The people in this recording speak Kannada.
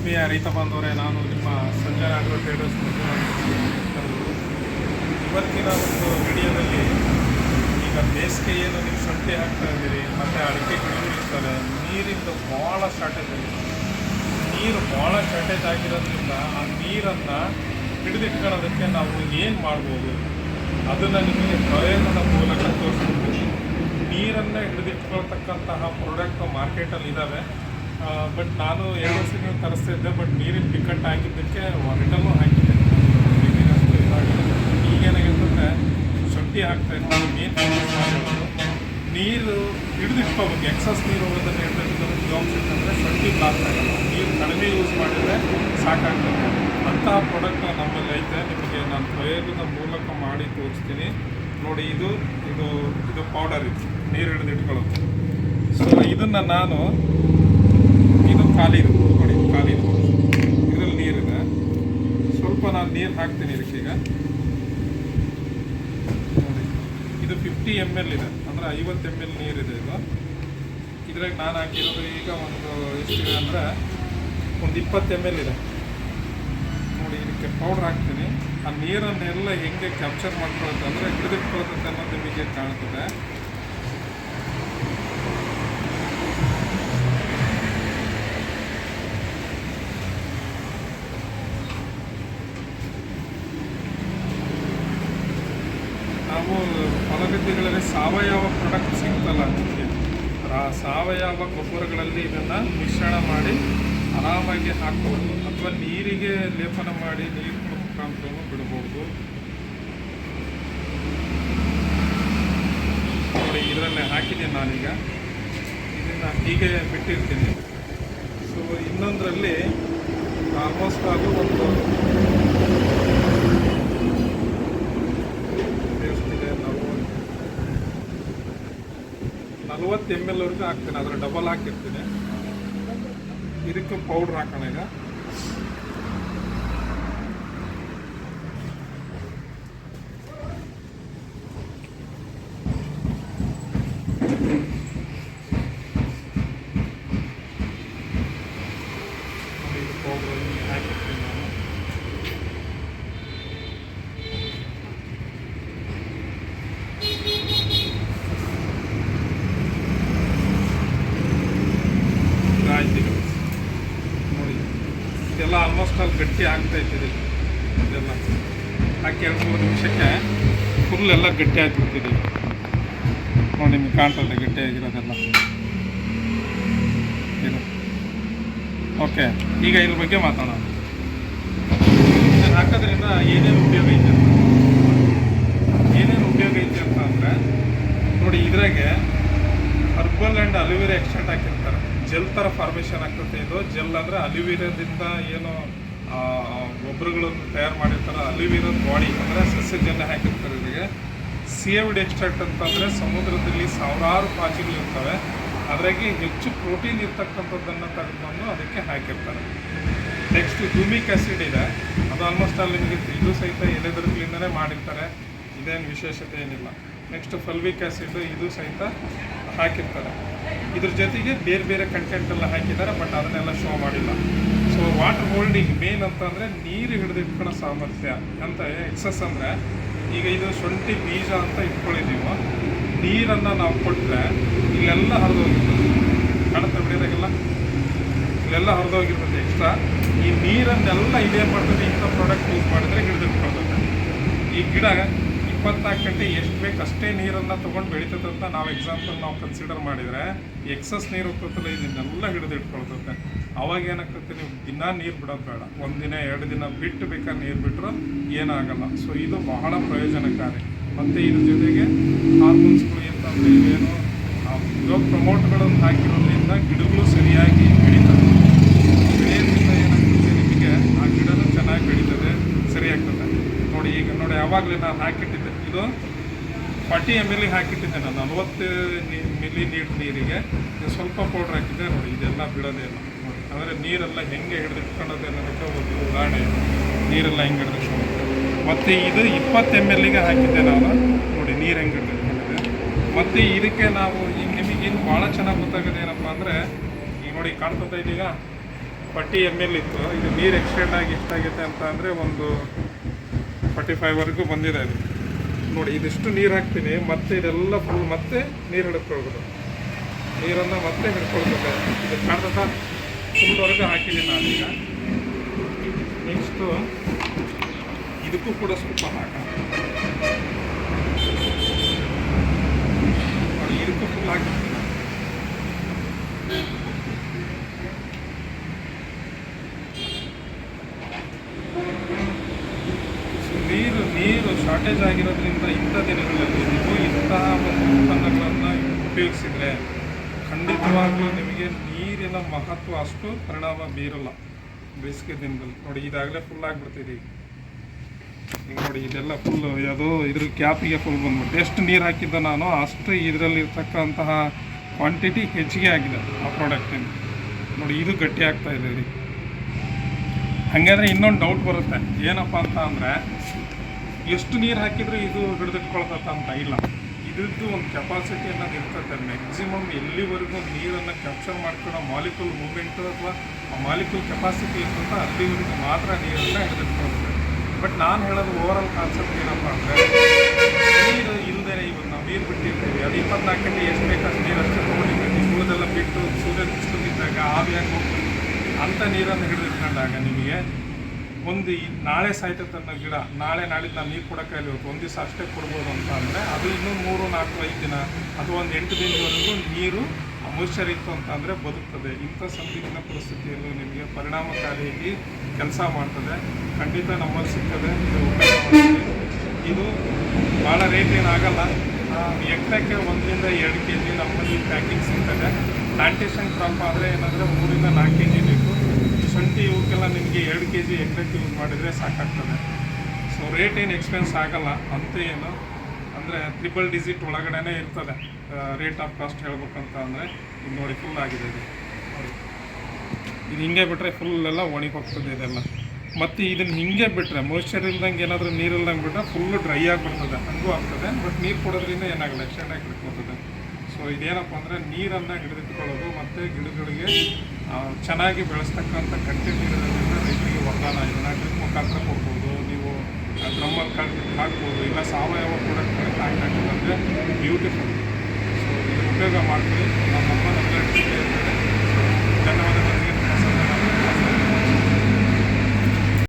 ಆತ್ಮೀಯ ರೈತ ಬಾಂಧವರೇ ನಾನು ನಿಮ್ಮ ಸಂಜಯ್ ಆಗ್ರೋ ಟ್ರೇಡರ್ಸ್ ಇವತ್ತಿನ ಒಂದು ವಿಡಿಯೋದಲ್ಲಿ ಈಗ ಬೇಸಿಗೆ ಏನು ನೀವು ಸಂತೆ ಹಾಕ್ತಾ ಇದ್ದೀರಿ, ಮತ್ತು ಅಡಿಕೆ ಇರ್ತಾರೆ ನೀರಿಂದು ಭಾಳ ಶಾರ್ಟೇಜ್ ಆಗಿದೆ ನೀರು ಭಾಳ ಶಾರ್ಟೇಜ್ ಆಗಿರೋದ್ರಿಂದ ಆ ನೀರನ್ನು ಹಿಡಿದಿಟ್ಕೊಳ್ಳೋದಕ್ಕೆ ನಾವು ಏನು ಮಾಡ್ಬೋದು? ಅದನ್ನು ನಿಮಗೆ ಪ್ರಯೋಗದ ಮೂಲಕ ತೋರಿಸ್ಕೊಡ್ತೀವಿ ನೀರನ್ನು ಹಿಡಿದಿಟ್ಕೊಳ್ತಕ್ಕಂತಹ ಪ್ರಾಡಕ್ಟ್ ಮಾರ್ಕೆಟಲ್ಲಿ ಇದ್ದಾವೆ ಬಟ್ ನಾನು ಎರಡು ವರ್ಷದಿಂದ ತರಿಸ್ತಾ ಇದ್ದೆ ಬಟ್ ನೀರಿನ ಟಿಕೆಟ್ ಹಾಕಿದ್ದಕ್ಕೆ ರಿಟರ್ನು ಹಾಕಿದ್ದೆ. ಈಗೇನಾಗಿರ್ತಂದ್ರೆ ಶುಂಠಿ ಹಾಕ್ತಾ ಇರ್ತಾರೆ ಮೇನ್ ನೀರು ಹಿಡಿದಿಟ್ಕೋಬೇಕು ಎಕ್ಸಸ್ ನೀರು ಹೋಗೋದನ್ನು ಹಿಡಿದಿಟ್ಟು ಜಾಬ್ಸ್ ಶುಂಠಿ ಬ್ಲಾಸ್ಟ್ ಆಗಲ್ಲ ನೀರು ಕಡಿಮೆ ಯೂಸ್ ಮಾಡಿದರೆ ಸಾಕಾಗ್ತದೆ. ಅಂತಹ ಪ್ರಾಡಕ್ಟ್ ನಮ್ಮಲ್ಲಿ ಐತೆ. ನಿಮಗೆ ನಾನು ಪ್ರಯೋಗದ ಮೂಲಕ ಮಾಡಿ ತೋರಿಸ್ತೀನಿ. ನೋಡಿ, ಇದು ಇದು ಇದು ಪೌಡರ್ ಇದು. ನೀರು ಹಿಡಿದಿಟ್ಕೊಳ್ಳೋದು ಸೊ ಇದನ್ನು ನಾನು ಖಾಲಿ ಇದು ನೋಡಿ ಖಾಲಿ ಇದು. ಇದರಲ್ಲಿ ನೀರಿದೆ. ಸ್ವಲ್ಪ ನಾನು ನೀರು ಹಾಕ್ತೀನಿ ಇದಕ್ಕೆ ಈಗ. ನೋಡಿ, ಇದು ಫಿಫ್ಟಿ ಎಂ ಎಲ್ ಇದೆ. ಅಂದರೆ ಐವತ್ತು ಎಂ ಎಲ್ ನೀರಿದೆ ಇದು. ಇದ್ರಾಗ ನಾನು ಹಾಕಿರೋದು ಈಗ ಒಂದು ಎಷ್ಟಿದೆ ಅಂದರೆ ಒಂದು ಇಪ್ಪತ್ತು ಎಂ ಎಲ್ ಇದೆ. ನೋಡಿ, ಇದಕ್ಕೆ ಪೌಡ್ರ್ ಹಾಕ್ತೀನಿ. ಆ ನೀರನ್ನೆಲ್ಲ ಹೆಂಗೆ ಕ್ಯಾಪ್ಚರ್ ಮಾಡ್ಕೊಳ್ತಂದ್ರೆ ಅಂದರೆ ಹಿಡಿದಿಟ್ಕೊಳ್ಳುತ್ತೆ ಅನ್ನೋದು ನಿಮಗೆ ಕಾಣ್ತದೆ ನಾವು ಹೊಲಗದ್ದೆಗಳಲ್ಲಿ ಸಾವಯವ ಪ್ರಾಡಕ್ಟ್ ಸಿಗ್ತಲ್ಲ ಅದಕ್ಕೆ ಆ ಸಾವಯವ ಗೊಬ್ಬರಗಳಲ್ಲಿ ಇದನ್ನು ಮಿಶ್ರಣ ಮಾಡಿ ಆರಾಮಾಗಿ ಹಾಕ್ಬೋದು. ಅಥವಾ ನೀರಿಗೆ ಲೇಪನ ಮಾಡಿ ನೀರಿನ ಮುಖಾಂತರ ಬಿಡ್ಬೋದು. ನೋಡಿ, ಇದರಲ್ಲೇ ಹಾಕಿದ್ದೀನಿ ನಾನೀಗ. ಇದನ್ನು ಹೀಗೆ ಬಿಟ್ಟಿರ್ತೀನಿ. ಸೊ ಇನ್ನೊಂದರಲ್ಲಿ ಆಲ್ಮೋಸ್ಟ್ ಆಗಿ ಒಂದು ಎಷ್ಟಿದೆ ನಲ್ವತ್ತು ನಲ್ವತ್ತು ಎಂ ಎಲ್ ವರೆಗೂ ಹಾಕ್ತೀನಿ. ಅದರ ಡಬಲ್ ಹಾಕಿರ್ತೀನಿ. ಇದಕ್ಕೆ ಪೌಡ್ರ್ ಹಾಕೋಣ ಈಗ ನೋಡಿ, ಇದು ಪೌಡ್ರ್ ಹಿಂಗೆ ಹಾಕಿರ್ತೀನಿ ನಾನು ಆಯ್ತು ನೋಡಿ ಇದೆಲ್ಲ ಆಲ್ಮೋಸ್ಟ್ ಅಲ್ಲಿ ಗಟ್ಟಿ ಆಗ್ತಾ ಇದ್ದಿದೆ ಇದೆಲ್ಲ. ಹಾಕಿ ಎರಡು ಮೂರು ನಿಮಿಷಕ್ಕೆ ಫುಲ್ ಎಲ್ಲ ಗಟ್ಟಿ ಆಗ್ಬಿಡ್ತಿದೆ ನೋಡಿ, ನಿಮ್ಗೆ ಕಾಣ್ತದೆ ಗಟ್ಟಿ ಆಗಿರೋದೆಲ್ಲ ಇದು ಓಕೆ ಈಗ ಇದ್ರ ಬಗ್ಗೆ ಮಾತಾಡೋಣ. ಇದನ್ನು ಹಾಕೋದ್ರಿಂದ ಏನೇನು ಉಪಯೋಗ ಐತೆ ಏನೇನು ಉಪಯೋಗ ಐತೆ ಅಂತ ಅಂದರೆ, ನೋಡಿ, ಇದ್ರಾಗೆ herbal and aloe vera extent ಹಾಕಿರ್ತಾರೆ. ಜೆಲ್ ಥರ ಫಾರ್ಮೇಷನ್ ಆಗ್ತದೆ ಇದು. ಜೆಲ್ ಅಂದರೆ ಅಲಿವೀರದಿಂದ ಏನು ಗೊಬ್ಬರಗಳನ್ನು ತಯಾರು ಮಾಡಿರ್ತಾರೆ. ಅಲಿವೀರದ ಬಾಡಿ ಅಂದರೆ ಸಸ್ಯಜನ್ಯ ಹಾಕಿರ್ತಾರೆ ಇದಕ್ಕೆ ಸೇವ್ಡ್ ಎಕ್ಸ್ಟ್ರಾಕ್ಟ್ ಅಂತಂದರೆ ಸಮುದ್ರದಲ್ಲಿ ಸಾವಿರಾರು ಪಾಚಿಗಳು ಇರ್ತವೆ. ಅದ್ರಾಗೆ ಹೆಚ್ಚು ಪ್ರೋಟೀನ್ ಇರ್ತಕ್ಕಂಥದ್ದನ್ನು ತೆಗೆದುಕೊಂಡು ಅದಕ್ಕೆ ಹಾಕಿರ್ತಾರೆ. ನೆಕ್ಸ್ಟ್ ಗ್ಲೂಮಿಕ್ ಆ್ಯಸಿಡ್ ಇದೆ. ಅದು ಆಲ್ಮೋಸ್ಟ್ ಆಲ್ ನಿಮಗೆ ಇದು ಸಹಿತ ಎಲೆದರ್ಗಳಿಂದಲೇ ಮಾಡಿರ್ತಾರೆ. ಇದೇನು ವಿಶೇಷತೆ ಏನಿಲ್ಲ. ನೆಕ್ಸ್ಟ್ ಫಲ್ವಿಕ್ ಆ್ಯಸಿಡ್ ಇದು ಸಹಿತ ಹಾಕಿರ್ತಾರೆ. ಇದ್ರ ಜೊತೆಗೆ ಬೇರೆ ಬೇರೆ ಕಂಟೆಂಟ್ ಎಲ್ಲ ಹಾಕಿದ್ದಾರೆ ಬಟ್ ಅದನ್ನೆಲ್ಲ ಶೋ ಮಾಡಿಲ್ಲ. ಸೊ ವಾಟರ್ ಹೋಲ್ಡಿಂಗ್ ಮೇನ್ ಅಂತಂದರೆ ನೀರು ಹಿಡಿದಿಟ್ಕೊಳ್ಳೋ ಸಾಮರ್ಥ್ಯ ಅಂತ ಎಕ್ಸಸ್ ಅಂದರೆ ಈಗ ಇದು ಶುಂಠಿ ಬೀಜ ಅಂತ ಇಟ್ಕೊಂಡಿದ್ದೀವೋ, ನೀರನ್ನು ನಾವು ಕೊಟ್ಟರೆ ಇಲ್ಲೆಲ್ಲ ಹರಿದೋಗಿರ್ತದೆ ಕಾಣುತ್ತೆ ಬಿಡಿದಾಗೆಲ್ಲ ಇಲ್ಲೆಲ್ಲ ಹರಿದೋಗಿರ್ತದೆ ಎಕ್ಸ್ಟ್ರಾ ಈ ನೀರನ್ನೆಲ್ಲ ಇದೇ ಮಾಡ್ತದೆ ಇಂಥ ಪ್ರಾಡಕ್ಟ್ ಯೂಸ್ ಮಾಡಿದ್ರೆ ಹಿಡಿದಿಟ್ಕೊಳ್ತದೆ. ಈ ಗಿಡ ಇಪ್ಪತ್ನಾಲ್ಕು ಗಂಟೆ ಎಷ್ಟು ಬೇಕು ಅಷ್ಟೇ ನೀರನ್ನು ತೊಗೊಂಡು ಬೆಳೀತದೆ ಅಂತ ನಾವು ಎಕ್ಸಾಂಪಲ್ ನಾವು ಕನ್ಸಿಡರ್ ಮಾಡಿದರೆ ಎಕ್ಸಸ್ ನೀರು ಹೋಗ್ತದಲ್ಲ ಇದನ್ನೆಲ್ಲ ಹಿಡಿದು ಇಟ್ಕೊಳ್ತದೆ ಅವಾಗ ಏನಾಗ್ತದೆ ನೀವು ದಿನ ನೀರು ಬಿಡೋದು ಬೇಡ. ಒಂದಿನ ಎರಡು ದಿನ ಬಿಟ್ಟು ಬೇಕಾದ್ರೆ ನೀರು ಬಿಟ್ಟರು ಏನಾಗಲ್ಲ. ಸೊ ಇದು ಬಹಳ ಪ್ರಯೋಜನಕಾರಿ. ಮತ್ತು ಇದ್ರ ಜೊತೆಗೆ ಹಾರ್ಮೋನ್ಸ್ಗಳು ಅಂತಂದರೆ ಇವೇನು ಇವಾಗ ಪ್ರಮೋಟ್ಗಳನ್ನು ಹಾಕಿರೋದ್ರಿಂದ ಗಿಡಗಳು ಸರಿಯಾಗಿ ಬೆಳೀತವೆ ಬೆಳೆಯೋದ್ರಿಂದ ಏನಾಗ್ತದೆ ನಿಮಗೆ ಆ ಗಿಡನೂ ಚೆನ್ನಾಗಿ ಬೆಳೀತದೆ ಸರಿಯಾಗ್ತದೆ ನೋಡಿ ಯಾವಾಗಲೇ ನಾನು ಹಾಕಿಟ್ಟಿದ್ದೆ. ಇದು ಫಾರ್ಟಿ ಎಂ ಎಲ್ಗೆ ಹಾಕಿಟ್ಟಿದ್ದೆ ನಾನು, ನಲ್ವತ್ತು ಮಿಲಿ ನೀರು ನೀರಿಗೆ. ಸ್ವಲ್ಪ ಪೌಡ್ರ್ ಹಾಕಿದ್ದೆ, ನೋಡಿ, ಇದೆಲ್ಲ ಬಿಡೋದೇ ಇಲ್ಲ. ನೋಡಿ, ಅಂದರೆ ನೀರೆಲ್ಲ ಹೆಂಗೆ ಹಿಡಿದಿಟ್ಕೊಳ್ಳೋದು ಅನ್ನೋದಕ್ಕೆ ಒಂದು ಉದಾಹರಣೆ. ನೀರೆಲ್ಲ ಹೆಂಗೆ ಹಿಡಿದಿಟ್ಕೊಳ್ಳೋದು ಮತ್ತು ಇದು ಇಪ್ಪತ್ತು ಎಂ ಎಲ್ಗೆ ಹಾಕಿದ್ದೆ ನಾನು. ನೋಡಿ, ನೀರು ಹೆಂಗೆ ಹಿಡಿದಿಟ್ಕೊಂಡಿದೆ ಮತ್ತು ಇದಕ್ಕೆ ನಾವು, ಈಗ ನಿಮಗೇನು ಭಾಳ ಚೆನ್ನಾಗಿ ಗೊತ್ತಾಗೋದು ಏನಪ್ಪ ಅಂದರೆ, ಈಗ ನೋಡಿ ಕಾಣ್ತದೆ ಇದೀಗ, ಫಾರ್ಟಿ ಎಂ ಎಲ್ ಇತ್ತು. ಇದು ನೀರು ಎಕ್ಸ್ಟೆಂಡ್ ಆಗಿ ಎಷ್ಟಾಗೈತೆ ಅಂತ ಅಂದರೆ ಒಂದು ಫಾರ್ಟಿ ಫೈವ್ವರೆಗೂ ಬಂದಿದೆ ಅದು. ನೋಡಿ, ಇದಿಷ್ಟು ನೀರು ಹಾಕ್ತೀನಿ, ಮತ್ತೆ ಇದೆಲ್ಲ ಫುಲ್ ಮತ್ತೆ ನೀರು ಹಿಡ್ಕೊಳ್ಬೋದು ನೀರನ್ನು ಮತ್ತೆ ಹಿಡ್ಕೊಳ್ಬೇಕು. ಇದು ಕಾಣ್ತಾ ಫುಲ್ವರೆಗೂ ಹಾಕಿದ್ದೀನಿ ನಾನೀಗ ನೆಕ್ಸ್ಟು ಇದಕ್ಕೂ ಕೂಡ ಸ್ವಲ್ಪ ಹಾಕ. ಇದಕ್ಕೂ ಫುಲ್ ಹಾಕಿದ್ದೀನಿ ನೀರು ನೀರು ಶಾರ್ಟೇಜ್ ಆಗಿರೋದ್ರಿಂದ ಇಂಥ ದಿನಗಳಲ್ಲಿ ನೀವು ಇಂತಹ ಒಂದು ಉತ್ಪನ್ನಗಳನ್ನು ಉಪಯೋಗಿಸಿದರೆ ಖಂಡಿತವಾಗ್ಲೂ ನಿಮಗೆ ನೀರಿನ ಮಹತ್ವ ಅಷ್ಟು ಪರಿಣಾಮ ಬೀರಲ್ಲ. ಬೇಸಿಗೆ ದಿನದಲ್ಲಿ. ನೋಡಿ ಇದಾಗಲೇ ಫುಲ್ ಆಗಿಬಿಡ್ತಿದೆ ಈಗ. ನೋಡಿ, ಇದೆಲ್ಲ ಫುಲ್ ಯಾವುದೋ ಇದ್ರ ಕ್ಯಾಪಿಗೆ ಫುಲ್ ಬಂದ್ಬಿಟ್ಟು ಎಷ್ಟು ನೀರು ಹಾಕಿದ್ದ ನಾನು, ಅಷ್ಟು ಇದರಲ್ಲಿ ಇರ್ತಕ್ಕಂತಹ ಕ್ವಾಂಟಿಟಿ ಹೆಚ್ಚಿಗೆ ಆಗಿದೆ ಆ ಪ್ರಾಡಕ್ಟಿಂದ ನೋಡಿ, ಇದು ಗಟ್ಟಿ ಆಗ್ತಾ ಇದೆ. ರೀ ಹಾಗಾದ್ರೆ ಇನ್ನೊಂದು ಡೌಟ್ ಬರುತ್ತೆ. ಏನಪ್ಪ ಅಂತ ಅಂದರೆ, ಎಷ್ಟು ನೀರು ಹಾಕಿದ್ರು ಇದು ಹಿಡಿದಿಟ್ಕೊಳ್ತತ್ತ ಅಂತ ಇಲ್ಲ. ಇದ್ರದ್ದು ಒಂದು ಕೆಪಾಸಿಟಿ ಅನ್ನೋದು ಇರ್ತದೆ ಮ್ಯಾಕ್ಸಿಮಮ್ ಎಲ್ಲಿವರೆಗೂ ನೀರನ್ನು ಕ್ಯಾಪ್ಚರ್ ಮಾಡ್ಕೊಳ್ಳೋ ಮಾಲಿಕ್ಯೂಲ್ ಮೂಮೆಂಟು ಅಥವಾ ಆ ಮಾಲಿಕ್ಯೂಲ್ ಕೆಪಾಸಿಟಿ ಇರ್ತದೆ ಅಲ್ಲಿವರೆಗೂ ಮಾತ್ರ ನೀರನ್ನು ಹಿಡಿದಿಟ್ಕೊಳ್ತದೆ ಬಟ್ ನಾನು ಹೇಳೋದು ಓವರಾಲ್ ಕಾನ್ಸೆಪ್ಟ್ ಏನಪ್ಪ ಅಂದರೆ, ನೀರು ಇಲ್ಲದೆ ಇವಾಗ ನಾವು ನೀರು ಬಿಟ್ಟಿರ್ತೀವಿ. ಅದು ಇಪ್ಪತ್ನಾಲ್ಕು ಗಂಟೆ ಎಷ್ಟು ಬೇಕಷ್ಟು ನೀರು ಅಷ್ಟೇ ತೊಗೊಂಡಿರ್ತೀವಿ. ಬಿಟ್ಟು ಸೂರ್ಯನ ಬಿಸಿಲು ಬಿದ್ದಾಗ ಆವಿಯಾಗಿ ಹೋಗ್ತದೆ ಅಂಥ ನೀರನ್ನು ಹಿಡಿದಿಟ್ಕೊಂಡಾಗ ನಿಮಗೆ ಒಂದು ಈ ನಾಳೆ ಸಾಯ್ತೈತೆ ಅನ್ನೋ ಗಿಡ, ನಾಳೆ ನಾಳಿದ್ದು ನಾನು ನೀರು ಕೊಡೋಕ್ಕಾಗಲಿ ಇವತ್ತು ಒಂದು ದಿವಸ ಅಷ್ಟೇ ಕೊಡ್ಬೋದು ಅಂತ ಅಂದರೆ ಅದು ಇನ್ನೂ ಮೂರು, ನಾಲ್ಕು, ಐದು ದಿನ ಅಥವಾ ಒಂದು ಎಂಟು ದಿನದವರೆಗೂ ನೀರು ಮೊಯ್ಚರ್ ಇತ್ತು ಅಂತ ಅಂದರೆ ಬದುಕ್ತದೆ. ಇಂಥ ಸಂದಿಗ್ಧ ಪರಿಸ್ಥಿತಿಯಲ್ಲೂ ನಿಮಗೆ ಪರಿಣಾಮಕಾರಿಯಾಗಿ ಕೆಲಸ ಮಾಡ್ತದೆ. ಖಂಡಿತ ನಮ್ಮಲ್ಲಿ ಸಿಗ್ತದೆ. ಇದು ಭಾಳ ರೇಟ್ ಏನಾಗಲ್ಲ. ಎಕರೆಕ್ಕೆ ಒಂದರಿಂದ ಎರಡು ಕೆ ಜಿ ನಮ್ಮಲ್ಲಿ ಪ್ಯಾಕಿಂಗ್ ಸಿಗ್ತದೆ. ಪ್ಲಾಂಟೇಶನ್ ಕ್ರಾಪ್ ಆದರೆ ಏನಂದರೆ ಮೂರಿಂದ ನಾಲ್ಕು ಕೆ ಜಿ ಶುಂಠಿ ಇವಕ್ಕೆಲ್ಲ ನಿಮಗೆ ಎರಡು ಕೆ ಜಿ ಎಕರೆಕ್ಕೆ ಯೂಸ್ ಮಾಡಿದರೆ ಸಾಕಾಗ್ತದೆ. ಸೊ ರೇಟ್ ಏನು ಎಕ್ಸ್ಪೆನ್ಸ್ ಆಗಲ್ಲ, ಅಂತ ಏನು, ಅಂದರೆ ತ್ರಿಬಲ್ ಡಿಜಿಟ್ ಒಳಗಡೆನೇ ಇರ್ತದೆ. ರೇಟ್ ಆಫ್ ಕಾಸ್ಟ್ ಹೇಳ್ಬೇಕಂತ ಅಂದರೆ ಇದು ನೋಡಿ ಫುಲ್ ಆಗಿದೆ ಇದು. ಇದು ಹಿಂಗೆ ಬಿಟ್ಟರೆ ಫುಲ್ ಎಲ್ಲ ಒಣಗಿ ಹೋಗ್ತದೆ ಇದೆಲ್ಲ. ಮತ್ತು ಇದನ್ನು ಹಿಂಗೆ ಬಿಟ್ಟರೆ ಮಾಯ್ಚರ್ ಇಲ್ದಂಗೆ ಏನಾದರೂ ನೀರು ಇಲ್ದಂಗೆ ಬಿಟ್ಟರೆ ಫುಲ್ಲು ಡ್ರೈ ಆಗಿಬಿಡ್ತದೆ. ಹಂಗೂ ಆಗ್ತದೆ ಬಟ್ ನೀರು ಕೊಡೋದ್ರಿಂದ ಏನಾಗಲ್ಲ ಆಗಿ ಹಿಡ್ಕೊತದೆ ಸೊ ಇದೇನಪ್ಪ ಅಂದರೆ ನೀರನ್ನು ಹಿಡಿದಿಟ್ಕೊಳ್ಳೋದು, ಮತ್ತು ಗಿಡಗಳಿಗೆ ಚೆನ್ನಾಗಿ ಬೆಳೆಸ್ತಕ್ಕಂಥ ಕಂಟೆಂಟ್ ಇರೋದ್ರಿಂದ ರೈತರಿಗೆ ವರದಾನ ಇದನ್ನು ಡ್ರಿಪ್ ಮುಖಾಂತರ ಕೊಡ್ಬೋದು. ನೀವು ಡ್ರಮ್ಮಲ್ಲಿ ಕಳ್ಬಿಟ್ಟು ಹಾಕ್ಬೋದು. ಇಲ್ಲ ಸಾವಯವ ಪ್ರಾಡಕ್ಟ್ಗಳು ಹಾಕಿ ಬಂದರೆ ಬ್ಯೂಟಿಫುಲ್. ಸೊ ಇದನ್ನು ಉಪಯೋಗ ಮಾಡ್ತೀವಿ ನಮ್ಮಮ್ಮ ನಮ್ಮ